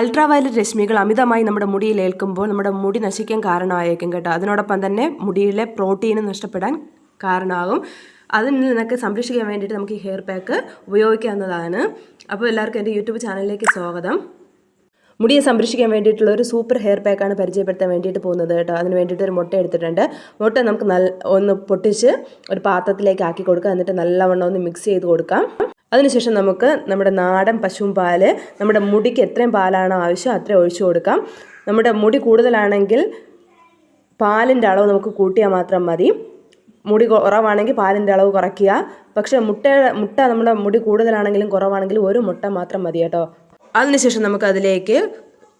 Ultra violet രശ്മികൾ അമിതമായി നമ്മുടെ മുടിയിൽ ഏൽക്കുമ്പോൾ നമ്മുടെ മുടി നശിക്കാൻ കാരണമായേക്കും കേട്ടോ. അതിനോടൊപ്പം തന്നെ മുടിയിലെ പ്രോട്ടീനും നഷ്ടപ്പെടാൻ കാരണമാകും. അതിൽ നിന്ന് നിനക്ക് സംരക്ഷിക്കാൻ വേണ്ടിയിട്ട് നമുക്ക് ഈ ഹെയർ പാക്ക് ഉപയോഗിക്കാവുന്നതാണ്. അപ്പോൾ എല്ലാവർക്കും എന്റെ യൂട്യൂബ് ചാനലിലേക്ക് സ്വാഗതം. മുടിയെ സംരക്ഷിക്കാൻ വേണ്ടിയിട്ടുള്ള ഒരു സൂപ്പർ ഹെയർ പാക്കാണ് പരിചയപ്പെടുത്താൻ വേണ്ടിയിട്ട് പോകുന്നത് കേട്ടോ. അതിന് വേണ്ടിയിട്ട് ഒരു മുട്ട എടുത്തിട്ടുണ്ട്. മുട്ട നമുക്ക് നല്ല ഒന്ന് പൊട്ടിച്ച് ഒരു പാത്രത്തിലേക്ക് ആക്കി കൊടുക്കാം. എന്നിട്ട് നല്ലവണ്ണം ഒന്ന് മിക്സ് ചെയ്ത് കൊടുക്കാം. അതിനുശേഷം നമുക്ക് നമ്മുടെ നാടൻ പശുവും പാൽ നമ്മുടെ മുടിക്ക് എത്രയും പാലാണോ ആവശ്യം അത്രയും ഒഴിച്ചു കൊടുക്കാം. നമ്മുടെ മുടി കൂടുതലാണെങ്കിൽ പാലിന്റെ അളവ് നമുക്ക് കൂട്ടിയാൽ മാത്രം മതി. മുടി കുറവാണെങ്കിൽ പാലിന്റെ അളവ് കുറയ്ക്കുക. പക്ഷേ മുട്ട മുട്ട നമ്മുടെ മുടി കൂടുതലാണെങ്കിലും കുറവാണെങ്കിലും ഒരു മുട്ട മാത്രം മതി കേട്ടോ. അതിനുശേഷം നമുക്ക് അതിലേക്ക്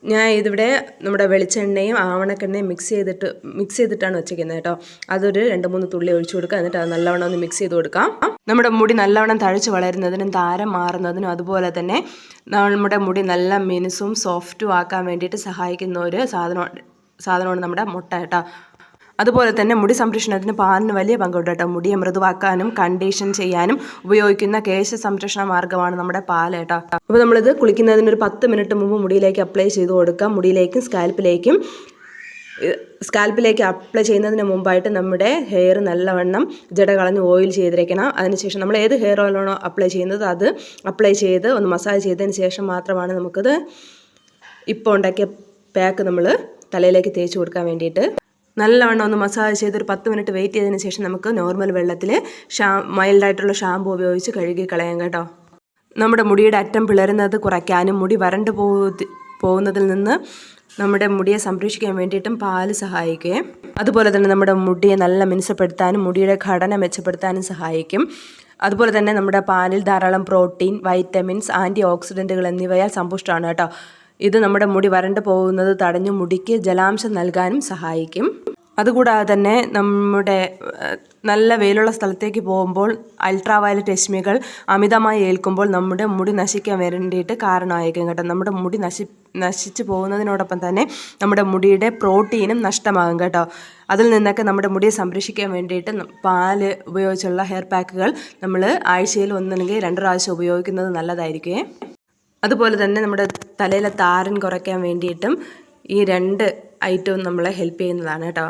ഞാൻ ഇതിവിടെ നമ്മുടെ വെളിച്ചെണ്ണയും ആവണക്കെണ്ണയും മിക്സ് ചെയ്തിട്ട് മിക്സ് ചെയ്തിട്ടാണ് വെച്ചിരിക്കുന്നത് കേട്ടോ. അതൊരു രണ്ട് മൂന്ന് തുള്ളി ഒഴിച്ചു കൊടുക്കുക. എന്നിട്ട് അത് നല്ലവണ്ണം ഒന്ന് മിക്സ് ചെയ്ത് കൊടുക്കാം. നമ്മുടെ മുടി നല്ലവണ്ണം തഴച്ച് വളരുന്നതിനും താരം മാറുന്നതിനും അതുപോലെ തന്നെ നമ്മുടെ മുടി നല്ല മിനുസും സോഫ്റ്റും ആക്കാൻ വേണ്ടിയിട്ട് സഹായിക്കുന്ന ഒരു സാധനം സാധനമാണ് നമ്മുടെ മുട്ട കേട്ടോ. അതുപോലെ തന്നെ മുടി സംരക്ഷണത്തിന് പാലിന് വലിയ പങ്കുണ്ട് കേട്ടോ. മുടിയെ മൃദുവാക്കാനും കണ്ടീഷൻ ചെയ്യാനും ഉപയോഗിക്കുന്ന കേശ സംരക്ഷണ മാർഗമാണ് നമ്മുടെ പാൽ കേട്ടോ. അപ്പോൾ നമ്മളിത് കുളിക്കുന്നതിന് ഒരു പത്ത് മിനിറ്റ് മുമ്പ് മുടിയിലേക്ക് അപ്ലൈ ചെയ്ത് കൊടുക്കാം. മുടിയിലേക്കും സ്കാൽപ്പിലേക്കും സ്കാൽപ്പിലേക്ക് അപ്ലൈ ചെയ്യുന്നതിന് മുമ്പായിട്ട് നമ്മുടെ ഹെയർ നല്ലവണ്ണം ജട കളഞ്ഞ് ഓയിൽ ചെയ്തിരിക്കണം. അതിനുശേഷം നമ്മൾ ഏത് ഹെയർ ഓയിലാണോ അപ്ലൈ ചെയ്യുന്നത് അത് അപ്ലൈ ചെയ്ത് ഒന്ന് മസാജ് ചെയ്തതിന് ശേഷം മാത്രമാണ് നമുക്കത് ഇപ്പോൾ ഉണ്ടാക്കിയ പാക്ക് നമ്മൾ തലയിലേക്ക് തേച്ച് കൊടുക്കാൻ വേണ്ടിയിട്ട് നല്ലവണ്ണം ഒന്ന് മസാജ് ചെയ്ത് ഒരു പത്ത് മിനിറ്റ് വെയിറ്റ് ചെയ്തതിന് ശേഷം നമുക്ക് നോർമൽ വെള്ളത്തിൽ ഷാ മൈൽഡായിട്ടുള്ള ഷാമ്പു ഉപയോഗിച്ച് കഴുകി കളയാം കേട്ടോ. നമ്മുടെ മുടിയുടെ അറ്റം പിളരുന്നത് കുറയ്ക്കാനും മുടി വരണ്ടു പോകുന്നതിൽ നിന്ന് നമ്മുടെ മുടിയെ സംരക്ഷിക്കാൻ വേണ്ടിയിട്ടും പാൽ സഹായിക്കുകയും അതുപോലെ തന്നെ നമ്മുടെ മുടിയെ നല്ല മിനുസപ്പെടുത്താനും മുടിയുടെ ഘടന മെച്ചപ്പെടുത്താനും സഹായിക്കും. അതുപോലെ തന്നെ നമ്മുടെ പാലിൽ ധാരാളം പ്രോട്ടീൻ വൈറ്റമിൻസ് ആന്റി ഓക്സിഡന്റുകൾ എന്നിവയാൽ സമ്പുഷ്ടമാണ് കേട്ടോ. ഇത് നമ്മുടെ മുടി വരണ്ടു പോകുന്നത് തടഞ്ഞു മുടിക്ക് ജലാംശം നൽകാനും സഹായിക്കും. അതുകൂടാതെ തന്നെ നമ്മുടെ നല്ല വെയിലുള്ള സ്ഥലത്തേക്ക് പോകുമ്പോൾ അൾട്രാ വയലറ്റ് രശ്മികൾ അമിതമായി ഏൽക്കുമ്പോൾ നമ്മുടെ മുടി നശിക്കാൻ വേണ്ടിയിട്ട് കാരണമായിരിക്കും കേട്ടോ. നമ്മുടെ മുടി നശി നശിച്ചു പോകുന്നതിനോടൊപ്പം തന്നെ നമ്മുടെ മുടിയുടെ പ്രോട്ടീനും നഷ്ടമാകും കേട്ടോ. അതിൽ നിന്നൊക്കെ നമ്മുടെ മുടിയെ സംരക്ഷിക്കാൻ വേണ്ടിയിട്ട് പാൽ ഉപയോഗിച്ചുള്ള ഹെയർ പാക്കുകൾ നമ്മൾ ആഴ്ചയിൽ ഒന്നല്ലെങ്കിൽ രണ്ട് പ്രാവശ്യം ഉപയോഗിക്കുന്നത് നല്ലതായിരിക്കും. അതുപോലെ തന്നെ നമ്മുടെ തലയിലെ താരൻ കുറയ്ക്കാൻ വേണ്ടിയിട്ടും ഈ രണ്ട് ഐറ്റവും നമ്മളെ ഹെൽപ്പ് ചെയ്യുന്നതാണ് കേട്ടോ.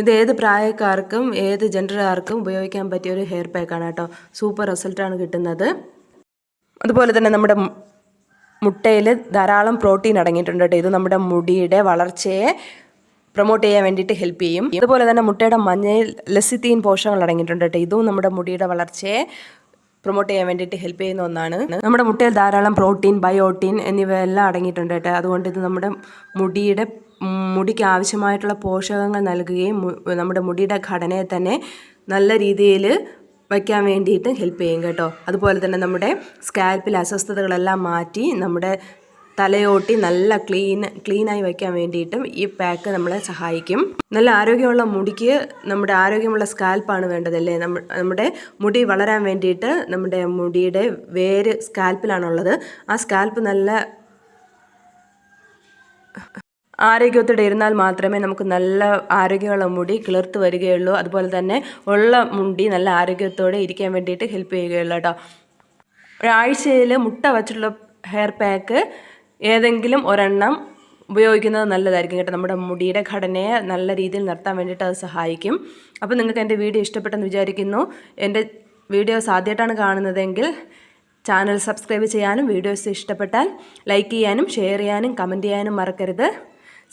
ഇത് ഏത് പ്രായക്കാർക്കും ഏത് ജെൻഡറുകാർക്കും ഉപയോഗിക്കാൻ പറ്റിയ ഒരു ഹെയർ പാക്കാണ് കേട്ടോ. സൂപ്പർ റിസൾട്ടാണ് കിട്ടുന്നത്. അതുപോലെ തന്നെ നമ്മുടെ മുട്ടയിൽ ധാരാളം പ്രോട്ടീൻ അടങ്ങിയിട്ടുണ്ട് കേട്ടോ. ഇത് നമ്മുടെ മുടിയുടെ വളർച്ചയെ പ്രൊമോട്ട് ചെയ്യാൻ വേണ്ടിയിട്ട് ഹെൽപ്പ് ചെയ്യും. അതുപോലെ തന്നെ മുട്ടയുടെ മഞ്ഞയിൽ ലസിത്തീൻ പോഷകങ്ങൾ അടങ്ങിയിട്ടുണ്ട് കേട്ടോ. ഇതും നമ്മുടെ മുടിയുടെ വളർച്ചയെ പ്രൊമോട്ട് ചെയ്യാൻ വേണ്ടിയിട്ട് ഹെൽപ്പ് ചെയ്യുന്ന ഒന്നാണ്. നമ്മുടെ മുട്ടയിൽ ധാരാളം പ്രോട്ടീൻ ബയോട്ടീൻ എന്നിവയെല്ലാം അടങ്ങിയിട്ടുണ്ട് കേട്ടോ. അതുകൊണ്ട് ഇത് നമ്മുടെ മുടിയുടെ മുടിക്ക് ആവശ്യമായിട്ടുള്ള പോഷകങ്ങൾ നൽകുകയും നമ്മുടെ മുടിയുടെ ഘടനയെ തന്നെ നല്ല രീതിയിൽ വയ്ക്കാൻ വേണ്ടിയിട്ട് ഹെൽപ്പ് ചെയ്യും കേട്ടോ. അതുപോലെ തന്നെ നമ്മുടെ സ്കാൽപ്പിൽ അസ്വസ്ഥതകളെല്ലാം മാറ്റി നമ്മുടെ തലയോട്ടി നല്ല ക്ലീൻ ക്ലീനായി വയ്ക്കാൻ വേണ്ടിയിട്ടും ഈ പാക്ക് നമ്മളെ സഹായിക്കും. നല്ല ആരോഗ്യമുള്ള മുടിക്ക് നമ്മുടെ ആരോഗ്യമുള്ള സ്കാൽപ്പാണ് വേണ്ടതല്ലേ? നമ്മുടെ മുടി വളരാൻ വേണ്ടിയിട്ട് നമ്മുടെ മുടിയുടെ വേര് സ്കാൽപ്പിലാണുള്ളത്. ആ സ്കാൽപ്പ് നല്ല ആരോഗ്യത്തോടെ ഇരുന്നാൽ മാത്രമേ നമുക്ക് നല്ല ആരോഗ്യമുള്ള മുടി കിളിർത്ത് വരികയുള്ളൂ. അതുപോലെ തന്നെ ഉള്ള മുടി നല്ല ആരോഗ്യത്തോടെ ഇരിക്കാൻ വേണ്ടിയിട്ട് ഹെൽപ്പ് ചെയ്യുകയുള്ളൂ കേട്ടോ. ഒരാഴ്ചയിൽ മുട്ട വച്ചിട്ടുള്ള ഹെയർ പാക്ക് ഏതെങ്കിലും ഒരെണ്ണം ഉപയോഗിക്കുന്നത് നല്ലതായിരിക്കും കേട്ടോ. നമ്മുടെ മുടിയുടെ ഘടനയെ നല്ല രീതിയിൽ നിർത്താൻ വേണ്ടിയിട്ട് അത് സഹായിക്കും. അപ്പോൾ നിങ്ങൾക്ക് എന്റെ വീഡിയോ ഇഷ്ടപ്പെട്ടെന്ന് വിചാരിക്കുന്നു. എന്റെ വീഡിയോസ് ആദ്യമായിട്ടാണ് കാണുന്നതെങ്കിൽ ചാനൽ സബ്സ്ക്രൈബ് ചെയ്യാനും വീഡിയോസ് ഇഷ്ടപ്പെട്ടാൽ ലൈക്ക് ചെയ്യാനും ഷെയർ ചെയ്യാനും കമന്റ് ചെയ്യാനും മറക്കരുത്.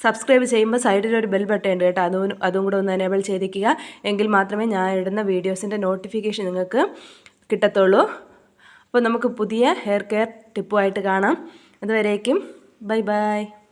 സബ്സ്ക്രൈബ് ചെയ്യുമ്പോൾ സൈഡിൽ ഒരു ബെൽ ബട്ടൺ ഉണ്ട് കേട്ടോ. അതും അതും കൂടെ ഒന്ന് എനേബിൾ ചെയ്തിരിക്കുക. എങ്കിൽ മാത്രമേ ഞാൻ ഇടുന്ന വീഡിയോസിന്റെ നോട്ടിഫിക്കേഷൻ നിങ്ങൾക്ക് കിട്ടത്തുള്ളൂ. അപ്പോൾ നമുക്ക് പുതിയ ഹെയർ കെയർ ടിപ്പുമായിട്ട് കാണാം. അതുവരേക്കും. Bye bye.